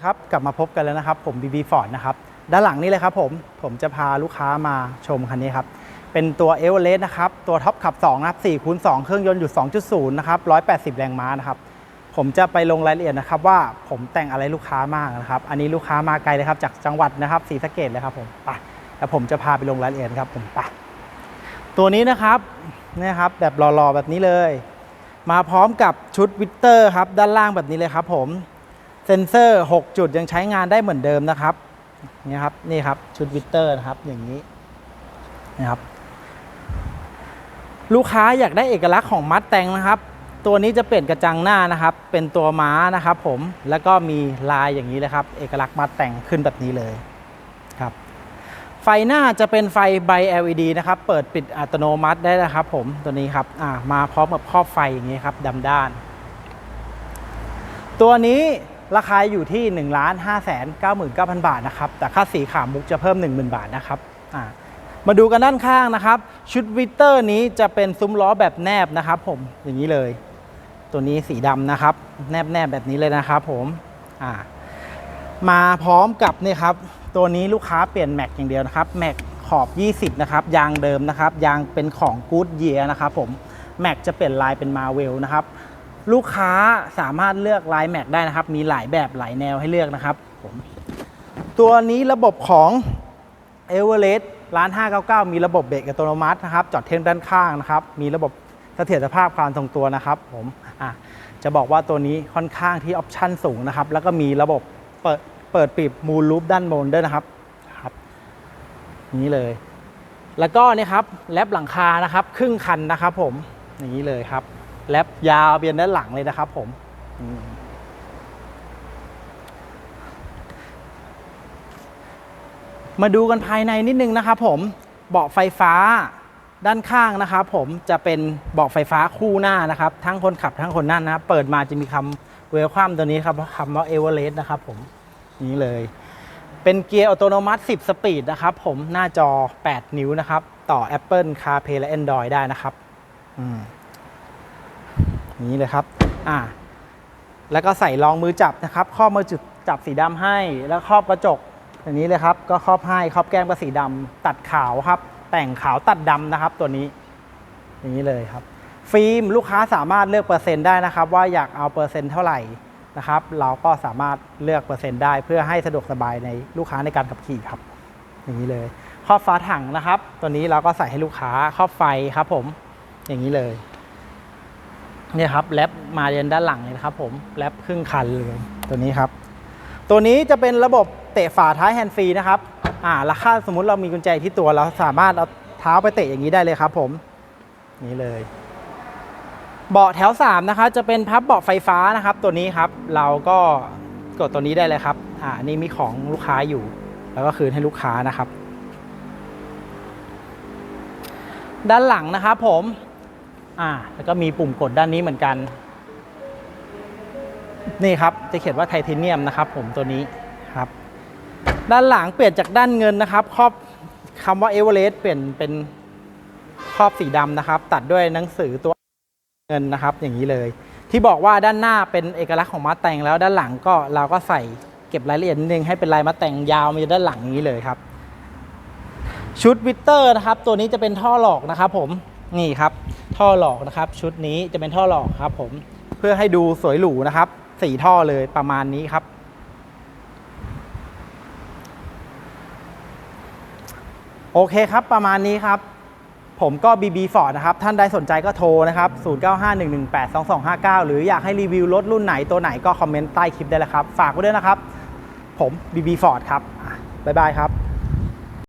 ครับกลับมาพบกันแล้วนะครับ ผม BB Ford นะครับด้านหลังนี้เลยครับผมผมจะพาลูกค้ามาชมคันนี้ครับ เป็นตัว e v e r e s t นะครับ ตัวท็อปขับ2นะครับ4คูณ2เครื่องยนต์อยู่ 2.0 นะครับ 180 แรงม้านะครับ ผมจะไปลงรายละเอียดนะครับ ว่าผมแต่งอะไรลูกค้ามากนะครับ อันนี้ลูกค้ามาไกลเลยครับ จากจังหวัดนะครับศรีสะเกดเลยครับผมไปแล้วผมจะพาไปลงรายละเอียดครับผมไปตัวนี้นะครับนี่ครับแบบหล่อๆแบบนี้เลย มาพร้อมกับชุดวิตเตอร์ครับด้านล่างแบบนี้เลยครับผม เซ็นเซอร์ 6 จุดยังใช้งานได้เหมือนเดิมนะครับนี่ครับนี่ครับชุดวิตเตอร์นะครับอย่างนี้นะครับ ลูกค้าอยากได้เอกลักษณ์ของมัดแต่งนะครับ ตัวนี้จะเปลี่ยนกระจังหน้านะครับ เป็นตัวม้านะครับ ผมแล้วก็มีลายอย่างนี้เลยครับ เอกลักษณ์มัดแต่งขึ้นแบบนี้เลยครับไฟหน้าจะเป็นไฟใบ LED นะครับ เปิดปิดอัตโนมัติได้นะครับ ผมตัวนี้ครับมาพร้อมกับครอบไฟอย่างนี้ครับดำด้าน ตัวนี้ ราคาอยู่ที่ 1 5 9 9 9 0 0 บาทนะครับ แต่ค่าสีขามุกจะเพิ่ม 10,000 บาทนะครับมาดูกันด้านข้างนะครับ ชุดวิตเตอร์นี้จะเป็นซุ้มล้อแบบแนบนะครับ ผมอย่างนี้เลย ตัวนี้สีดำนะครับ แนบแนบแบบนี้เลยนะครับ ผมมาพร้อมกับนี่ครับ ตัวนี้ลูกค้าเปลี่ยนแม็กอย่างเดียวนะครับแม็กขอบ 20 นะครับ ยางเดิมนะครับ ยางเป็นของกู๊ดเยียนะครับผมแม็กจะเปลี่ยนลายเป็นมาเวลนะครับ ลูกค้าสามารถเลือกลายแม็กได้นะครับ มีหลายแบบหลายแนวให้เลือกนะครับผมตัวนี้ระบบของ e v e r e s t ร้าน 599 มีระบบเบรกอัตโนมัตินะครับ จอดเทมด้านข้างนะครับ มีระบบเสถียรภาพการทรงตัวนะครับ ผมอะจะบอกว่าตัวนี้ค่อนข้างที่ออปชั่นสูงนะครับ แล้วก็มีระบบเปิดเปิดปิดมูลลูปด้านบนด้วยนะครับครับนี้เลย แล้วก็นี่ครับแลบหลังคานะครับ ครึ่งคันนะครับ ผมอย่างนี้เลยครับ แลบยาวเบียนด้านหลังเลยนะครับผมมาดูกันภายในนิดนึงนะครับผมเบาะไฟฟ้าด้านข้างนะครับผมจะเป็นเบาะไฟฟ้าคู่หน้านะครับ ทั้งคนขับทั้งคนนั่งนะครับ เปิดมาจะมีคำเวลคัมตัวนี้ครับคำว่าเอเวอเรสต์นะครับผมนี้เลย เป็นเกียร์อัตโนมัติ 10 สปีดนะครับผมหน้าจอ 8 นิ้วนะครับ ต่อ Apple CarPlay และ Android ได้นะครับ อืม นี้เลยครับอ่าแล้วก็ใส่รองมือจับนะครับครอบมือจุดจับสีดำให้ แล้วครอบกระจกอย่างนี้เลยครับ ก็ครอบให้ครอบแก้มก็สีดำตัดขาวครับ แต่งขาวตัดดำนะครับ ตัวนี้ อย่างนี้เลยครับ ฟิล์มลูกค้าสามารถเลือกเปอร์เซ็นต์ได้นะครับ ว่าอยากเอาเปอร์เซ็นต์เท่าไหร่นะครับ เราก็สามารถเลือกเปอร์เซ็นต์ได้เพื่อให้สะดวกสบายในลูกค้าในการขับขี่ครับ อย่างนี้เลยครอบฝาถังนะครับ ตัวนี้เราก็ใส่ให้ลูกค้าครอบไฟครับ ผม อย่างนี้เลย นี่ครับแรปมาเรียนด้านหลังเลยนะครับผมแรปครึ่งคันเลยตัวนี้ครับ ตัวนี้จะเป็นระบบเตะฝาท้ายแฮนด์ฟรีนะครับอ่าแล้วถ้าสมมุติเรามีกุญแจที่ตัวเราสามารถเอาเท้าไปเตะอย่างนี้ได้เลยครับ ผมนี่เลย เบาะแถว3นะคะจะเป็นพับเบาะไฟฟ้านะครับ ตัวนี้ครับ เราก็กดตัวนี้ได้เลยครับ อ่านนี่มีของลูกค้าอยู่ แล้วก็คืนให้ลูกค้านะครับ ด้านหลังนะครับผม อ่าแล้วก็มีปุ่มกดด้านนี้เหมือนกัน นี่ครับจะเขียนว่าไทเทเนียมนะครับ ผมตัวนี้ครับ ด้านหลังเปลี่ยนจากด้านเงินนะครับครอบคำว่าเอเวอเรสต์เปลี่ยนเป็นครอบสีดำนะครับ ตัดด้วยหนังสือตัวเงินนะครับ อย่างนี้เลย ที่บอกว่าด้านหน้าเป็นเอกลักษณ์ของมาแต่งแล้วด้านหลังก็เราก็ใส่เก็บรายละเอียดนิดนึงให้เป็นลายมาแต่งยาวมาด้านหลังอย่างนี้เลยครับ ชุดวิตเตอร์นะครับ ตัวนี้จะเป็นท่อหลอกนะครับ ผมนี่ครับ ท่อหลอกนะครับ ชุดนี้จะเป็นท่อหลอกครับผมเพื่อให้ดูสวยหรูนะครับสี่ท่อเลยประมาณนี้ครับ โอเคครับประมาณนี้ครับ ผมก็ BB Ford นะครับ ท่านใดสนใจก็โทรนะครับ 0951182259 หรืออยากให้รีวิวรถรุ่นไหนตัวไหนก็คอมเมนต์ใต้คลิปได้เลยครับ ฝากไว้ด้วยนะครับ ผม BB Ford ครับบ๊ายบายครับ